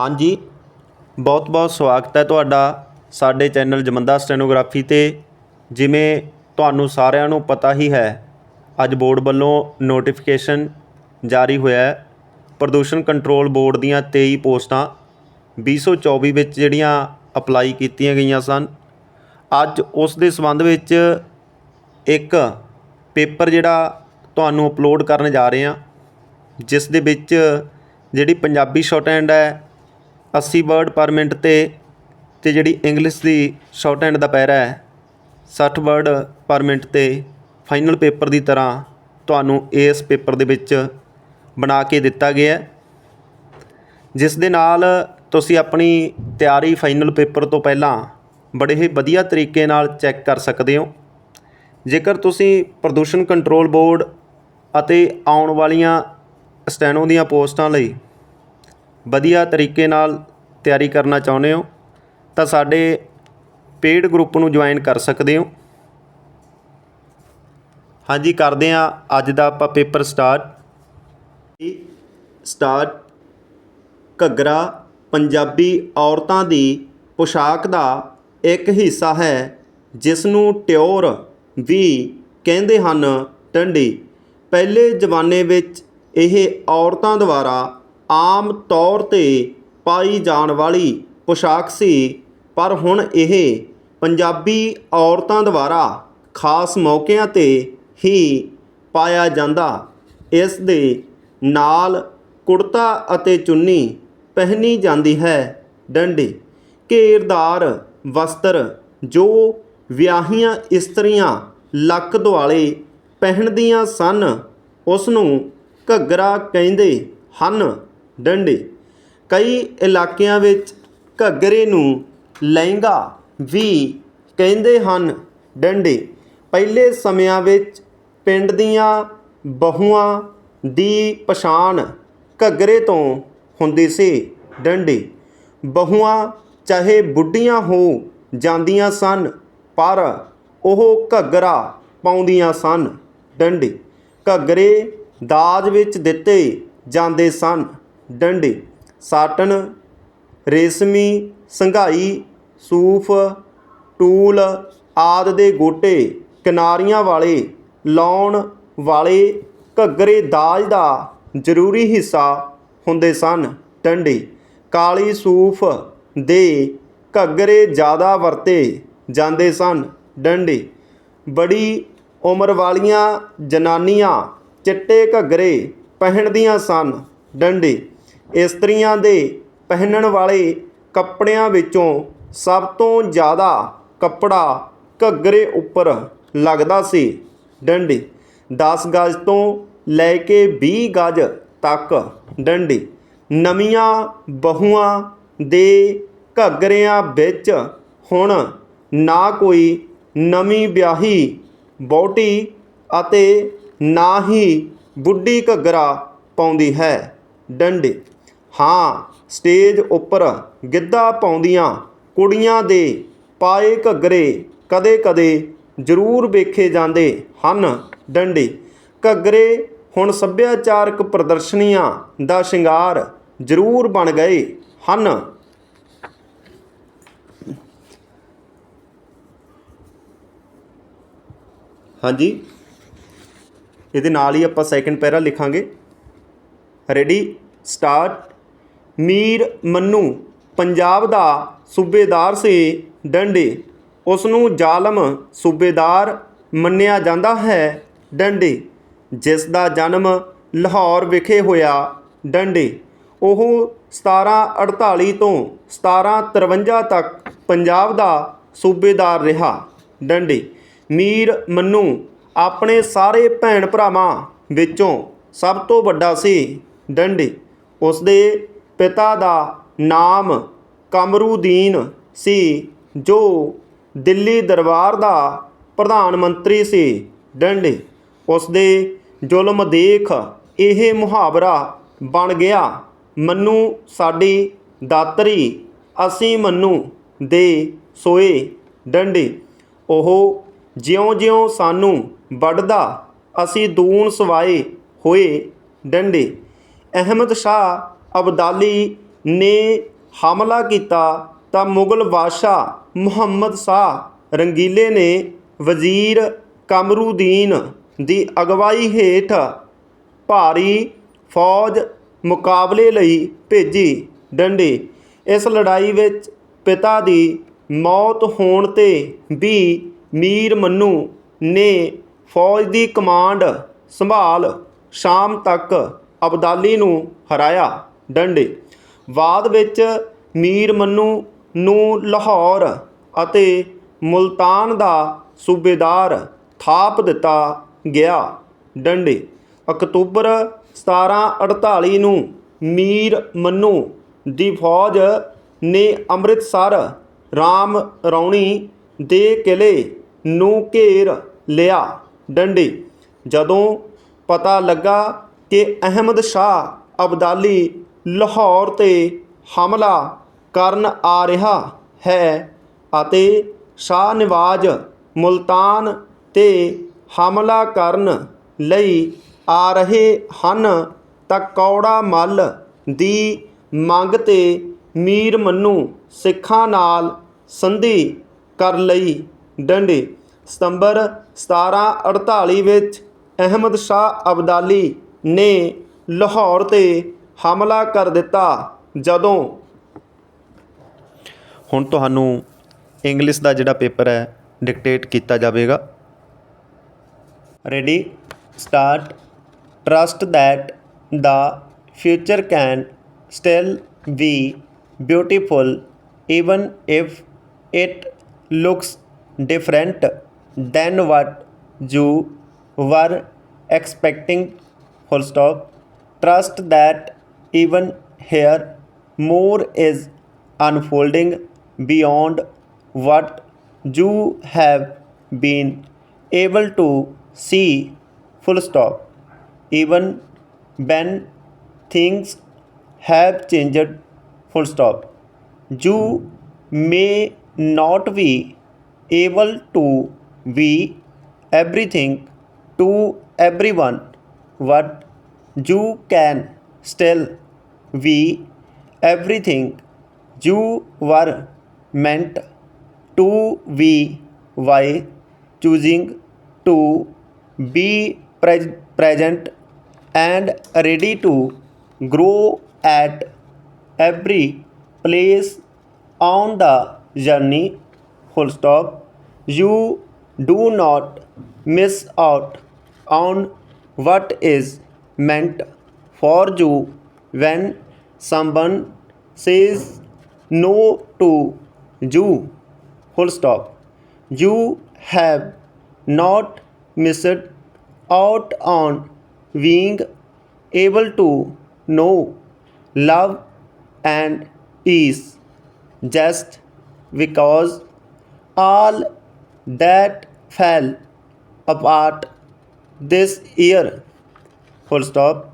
ਹਾਂਜੀ ਬਹੁਤ ਬਹੁਤ ਸਵਾਗਤ ਹੈ ਤੁਹਾਡਾ ਸਾਡੇ ਚੈਨਲ ਜਮੰਦਾ ਸਟੈਨੋਗ੍ਰਾਫੀ ਤੇ ਜਿਵੇਂ ਤੁਹਾਨੂੰ ਸਾਰਿਆਂ ਨੂੰ ਪਤਾ ਹੀ ਹੈ ਅੱਜ ਬੋਰਡ ਵੱਲੋਂ ਨੋਟੀਫਿਕੇਸ਼ਨ ਜਾਰੀ ਹੋਇਆ ਹੈ ਪ੍ਰਦੂਸ਼ਣ ਕੰਟਰੋਲ ਬੋਰਡ ਦੀਆਂ 23 ਪੋਸਟਾਂ 2024 ਵਿੱਚ ਜਿਹੜੀਆਂ ਅਪਲਾਈ ਕੀਤੀਆਂ ਗਈਆਂ ਸਨ ਅੱਜ ਉਸ ਦੇ ਸੰਬੰਧ ਵਿੱਚ ਇੱਕ ਪੇਪਰ ਜਿਹੜਾ ਤੁਹਾਨੂੰ ਅਪਲੋਡ ਕਰਨ ਜਾ ਰਹੇ ਹਾਂ ਜਿਸ ਦੇ ਵਿੱਚ ਜਿਹੜੀ ਪੰਜਾਬੀ ਸ਼ਾਰਟ ਹੈਂਡ ਹੈ 80 ਵਰਡ ਪਰ ਮਿੰਟ ਤੇ ਤੇ ਜਿਹੜੀ ਇੰਗਲਿਸ਼ ਦੀ ਸ਼ਾਰਟ ਹੈਂਡ ਦਾ ਪੈਰਾ ਹੈ 60 ਵਰਡ ਪਰ ਮਿੰਟ ਤੇ ਫਾਈਨਲ ਪੇਪਰ ਦੀ ਤਰ੍ਹਾਂ ਤੁਹਾਨੂੰ ਇਸ ਪੇਪਰ ਦੇ ਵਿੱਚ ਬਣਾ ਕੇ ਦਿੱਤਾ ਗਿਆ ਜਿਸ ਦੇ ਨਾਲ ਤੁਸੀਂ ਆਪਣੀ ਤਿਆਰੀ ਫਾਈਨਲ ਪੇਪਰ ਤੋਂ ਪਹਿਲਾਂ ਬੜੇ ਹੀ ਵਧੀਆ ਤਰੀਕੇ ਨਾਲ ਚੈੱਕ ਕਰ ਸਕਦੇ ਹੋ ਜੇਕਰ ਤੁਸੀਂ ਪ੍ਰਦੂਸ਼ਣ ਕੰਟਰੋਲ ਬੋਰਡ ਅਤੇ ਆਉਣ ਵਾਲੀਆਂ ਸਟੈਨੋ ਦੀਆਂ ਪੋਸਟਾਂ ਲਈ ਵਧੀਆ ਤਰੀਕੇ ਨਾਲ ਤਿਆਰੀ ਕਰਨਾ ਚਾਹੁੰਦੇ ਹੋ ਤਾਂ ਸਾਡੇ ਪੇਡ ਗਰੁੱਪ ਨੂੰ ਜੁਆਇਨ ਕਰ ਸਕਦੇ ਹੋ ਹਾਂਜੀ ਕਰਦੇ ਆ ਅੱਜ ਦਾ ਆਪਾਂ ਪੇਪਰ ਸਟਾਰਟ ਸਟਾਰਟ ਘੱਗਰਾ ਪੰਜਾਬੀ ਔਰਤਾਂ ਦੀ ਪੋਸ਼ਾਕ ਦਾ ਇੱਕ ਹਿੱਸਾ ਹੈ ਜਿਸ ਨੂੰ ਟਿਓਰ ਵੀ ਕਹਿੰਦੇ ਹਨ ਟੰਡੀ ਪਹਿਲੇ ਜਵਾਨੇ ਵਿੱਚ ਇਹ ਔਰਤਾਂ ਦੁਆਰਾ ਆਮ ਤੌਰ 'ਤੇ ਪਾਈ ਜਾਣ ਵਾਲੀ ਪੋਸ਼ਾਕ ਸੀ ਪਰ ਹੁਣ ਇਹ ਪੰਜਾਬੀ ਔਰਤਾਂ ਦੁਆਰਾ ਖਾਸ ਮੌਕਿਆਂ 'ਤੇ ਹੀ ਪਾਇਆ ਜਾਂਦਾ ਇਸ ਦੇ ਨਾਲ ਕੁੜਤਾ ਅਤੇ ਚੁੰਨੀ ਪਹਿਨੀ ਜਾਂਦੀ ਹੈ ਡੰਡੀ ਘੇਰਦਾਰ ਵਸਤਰ ਜੋ ਵਿਆਹੀਆਂ ਇਸਤਰੀਆਂ ਲੱਕ ਦੁਆਲੇ ਪਹਿਨਦੀਆਂ ਸਨ ਉਸ ਨੂੰ ਘੱਗਰਾ ਕਹਿੰਦੇ ਹਨ ਡੰਡੇ ਕਈ ਇਲਾਕਿਆਂ ਵਿੱਚ ਘੱਗਰੇ ਨੂੰ ਲਹਿੰਗਾ ਵੀ ਕਹਿੰਦੇ ਹਨ ਡੰਡੇ ਪਹਿਲੇ ਸਮਿਆਂ ਵਿੱਚ ਪਿੰਡ ਦੀਆਂ ਬਹੂਆਂ ਦੀ ਪਛਾਣ ਘੱਗਰੇ ਤੋਂ ਹੁੰਦੀ ਸੀ ਡੰਡੇ ਬਹੂਆਂ ਚਾਹੇ ਬੁੱਢੀਆਂ ਹੋ ਜਾਂਦੀਆਂ ਸਨ ਪਰ ਉਹ ਘੱਗਰਾ ਪਾਉਂਦੀਆਂ ਸਨ ਡੰਡੇ ਘੱਗਰੇ ਦਾਜ ਵਿੱਚ ਦਿੱਤੇ ਜਾਂਦੇ ਸਨ ਡੰਡੇ ਸਾਟਨ ਰੇਸ਼ਮੀ ਸੰਘਾਈ ਸੂਫ ਟੂਲ ਆਦ ਦੇ ਗੋਟੇ ਕਿਨਾਰੀਆਂ ਵਾਲੇ ਲਾਉਣ ਵਾਲੇ ਘੱਗਰੇ ਦਾਜ ਦਾ ਜ਼ਰੂਰੀ ਹਿੱਸਾ ਹੁੰਦੇ ਸਨ ਡੰਡੇ ਕਾਲੀ ਸੂਫ ਦੇ ਘੱਗਰੇ ਜ਼ਿਆਦਾ ਵਰਤੇ ਜਾਂਦੇ ਸਨ ਡੰਡੇ ਬੜੀ ਉਮਰ ਵਾਲੀਆਂ ਜਨਾਨੀਆਂ ਚਿੱਟੇ ਘੱਗਰੇ ਪਹਿਨਦੀਆਂ ਸਨ ਡੰਡੇ ਇਸਤਰੀਆਂ ਦੇ ਪਹਿਨਣ ਵਾਲੇ ਕੱਪੜਿਆਂ ਵਿੱਚੋਂ ਸਭ ਤੋਂ ਜ਼ਿਆਦਾ ਕੱਪੜਾ ਘੱਗਰੇ ਉੱਪਰ ਲੱਗਦਾ ਸੀ ਡੰਡੀ 10 ਗਜ ਤੋਂ ਲੈ ਕੇ 20 ਗਜ ਤੱਕ ਡੰਡੀ ਨਵੀਆਂ ਬਹੂਆਂ ਦੇ ਘੱਗਰਿਆਂ ਵਿੱਚ ਹੁਣ ਨਾ ਕੋਈ ਨਵੀਂ ਵਿਆਹੀ ਬੌਟੀ ਅਤੇ ਨਾ ਹੀ ਬੁੱਢੀ ਘੱਗਰਾ ਪਾਉਂਦੀ ਹੈ ਡੰਡੇ ਹਾਂ ਸਟੇਜ ਉੱਪਰ ਗਿੱਧਾ ਪਾਉਂਦੀਆਂ ਕੁੜੀਆਂ ਦੇ ਪਾਏ ਘੱਗਰੇ ਕਦੇ-ਕਦੇ ਜ਼ਰੂਰ ਵੇਖੇ ਜਾਂਦੇ ਹਨ ਡੰਡੇ ਘੱਗਰੇ ਹੁਣ ਸੱਭਿਆਚਾਰਕ ਪ੍ਰਦਰਸ਼ਨੀਆਂ ਦਾ ਸ਼ਿੰਗਾਰ ਜ਼ਰੂਰ ਬਣ ਗਏ ਹਨ ਹਾਂਜੀ ਇਹਦੇ ਨਾਲ ਹੀ ਆਪਾਂ ਸੈਕੰਡ ਪੈਰਾ ਲਿਖਾਂਗੇ ਰੈਡੀ ਸਟਾਰਟ ਮੀਰ ਮੰਨੂ ਪੰਜਾਬ ਦਾ ਸੂਬੇਦਾਰ ਸੀ ਡੰਡੇ ਉਸ ਨੂੰ ਜ਼ਾਲਮ ਸੂਬੇਦਾਰ ਮੰਨਿਆ ਜਾਂਦਾ ਹੈ ਡੰਡੇ ਜਿਸ ਦਾ ਜਨਮ ਲਾਹੌਰ ਵਿਖੇ ਹੋਇਆ ਡੰਡੇ ਉਹ 1748 ਤੋਂ 1753 ਤੱਕ ਪੰਜਾਬ ਦਾ ਸੂਬੇਦਾਰ ਰਿਹਾ ਡੰਡੇ ਮੀਰ ਮੰਨੂ ਆਪਣੇ ਸਾਰੇ ਭੈਣ ਭਰਾਵਾਂ ਵਿੱਚੋਂ ਸਭ ਤੋਂ ਵੱਡਾ ਸੀ ਡੰਡੇ ਉਸ ਦੇ ਪਿਤਾ ਦਾ ਨਾਮ ਕਮਰੂਦੀਨ ਸੀ ਜੋ ਦਿੱਲੀ ਦਰਬਾਰ ਦਾ ਪ੍ਰਧਾਨ ਮੰਤਰੀ ਸੀ ਡੰਡੇ ਉਸ ਦੇ ਜ਼ੁਲਮ ਦੇਖ ਇਹ ਮੁਹਾਵਰਾ ਬਣ ਗਿਆ ਮੰਨੂ ਸਾਡੀ ਦਾਤਰੀ ਅਸੀਂ ਮੰਨੂ ਦੇ ਸੋਏ ਡੰਡੇ ਉਹ ਜਿਉਂ-ਜਿਉਂ ਸਾਨੂੰ ਵੱਢਦਾ ਅਸੀਂ ਦੂਣ ਸਵਾਏ ਹੋਏ ਡੰਡੇ ਅਹਿਮਦ ਸ਼ਾਹ ਅਬਦਾਲੀ ਨੇ ਹਮਲਾ ਕੀਤਾ ਤਾਂ ਮੁਗਲ ਬਾਦਸ਼ਾਹ ਮੁਹੰਮਦ ਸ਼ਾਹ ਰੰਗੀਲੇ ਨੇ ਵਜ਼ੀਰ ਕਮਰੂਦੀਨ ਦੀ ਅਗਵਾਈ ਹੇਠ ਭਾਰੀ ਫੌਜ ਮੁਕਾਬਲੇ ਲਈ ਭੇਜੀ ਡੰਡੇ ਇਸ ਲੜਾਈ ਵਿੱਚ ਪਿਤਾ ਦੀ ਮੌਤ ਹੋਣ ਤੇ ਵੀ ਮੀਰ ਮੰਨੂ ਨੇ ਫੌਜ ਦੀ ਕਮਾਂਡ ਸੰਭਾਲ ਸ਼ਾਮ ਤੱਕ ਅਬਦਾਲੀ ਨੂੰ ਹਰਾਇਆ ਡੰਡੇ ਬਾਅਦ ਵਿੱਚ ਮੀਰ ਮੰਨੂ ਨੂੰ ਲਾਹੌਰ ਅਤੇ ਮੁਲਤਾਨ ਦਾ ਸੂਬੇਦਾਰ ਥਾਪ ਦਿੱਤਾ ਗਿਆ ਡੰਡੇ ਅਕਤੂਬਰ 1748 ਨੂੰ ਮੀਰ ਮੰਨੂ ਦੀ ਫੌਜ ਨੇ ਅੰਮ੍ਰਿਤਸਰ ਰਾਮ ਰੌਣੀ ਦੇ ਕਿਲੇ ਨੂੰ ਘੇਰ ਲਿਆ ਡੰਡੇ ਜਦੋਂ ਪਤਾ ਲੱਗਾ ਕਿ ਅਹਿਮਦ ਸ਼ਾਹ ਅਬਦਾਲੀ ਲਾਹੌਰ ਤੇ ਹਮਲਾ ਕਰਨ ਆ ਰਿਹਾ ਹੈ ਅਤੇ ਸ਼ਾਹ ਨਿਵਾਜ ਮੁਲਤਾਨ ਤੇ ਹਮਲਾ ਕਰਨ ਲਈ ਆ ਰਹੇ ਹਨ ਤਾਂ ਕੌੜਾ ਮੱਲ ਦੀ ਮੰਗ ਤੇ ਮੀਰ ਮੰਨੂ ਸਿੱਖਾਂ ਨਾਲ ਸੰਧੀ ਕਰ ਲਈ ਡੰਡੇ ਸਤੰਬਰ 1748 ਵਿੱਚ ਅਹਿਮਦ ਸ਼ਾਹ ਅਬਦਾਲੀ ਨੇ ਲਾਹੌਰ ਤੇ ਹਮਲਾ ਕਰ ਦਿੱਤਾ ਜਦੋਂ ਹੁਣ ਤੁਹਾਨੂੰ ਇੰਗਲਿਸ਼ ਦਾ ਜਿਹੜਾ ਪੇਪਰ ਹੈ ਡਿਕਟੇਟ ਕੀਤਾ ਜਾਵੇਗਾ ready start trust that the future can still be beautiful even if it looks different than what you were expecting full stop trust that even here more is unfolding beyond what you have been able to see full stop even when things have changed full stop you may not be able to be everything to everyone what you can Still, we, everything you were meant to be by choosing to be pre- present and ready to grow at every place on the journey full stop you do not miss out on what is meant for you when someone says no to you full stop you have not missed out on being able to know love and peace just because all that fell apart this year full stop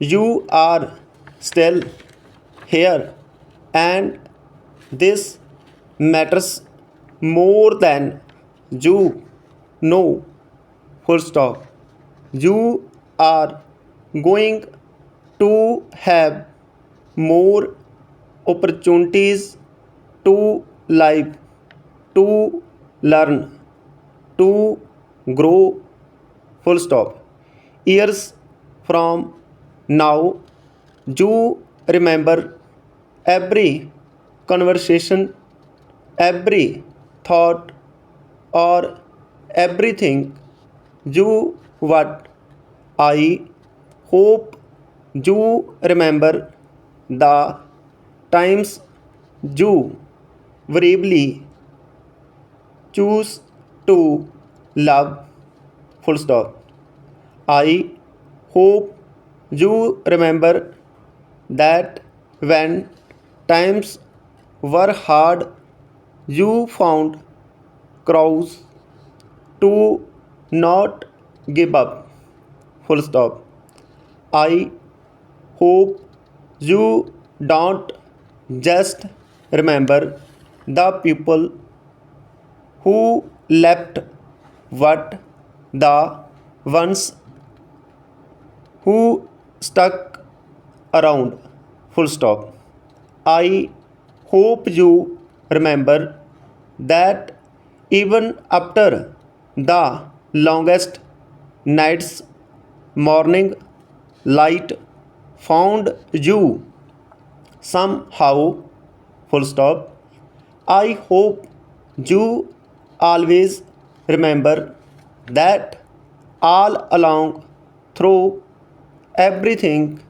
you are still here and this matters more than you know full stop you are going to have more opportunities to live to learn to grow full stop years from now you remember every conversation, every thought, or everything you what. I hope you remember the times you bravely choose to love. I hope you remember that when times were hard, you found crows to not give up. Full stop. I hope you don't just remember the people who left but the ones who stuck around. Full stop. I hope you remember that even after the longest nights, morning light found you somehow. Full stop. I hope you always remember that all along through everything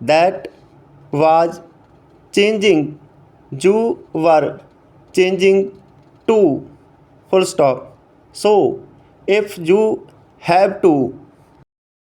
that was changing. You were changing too. Full stop. So, if you have to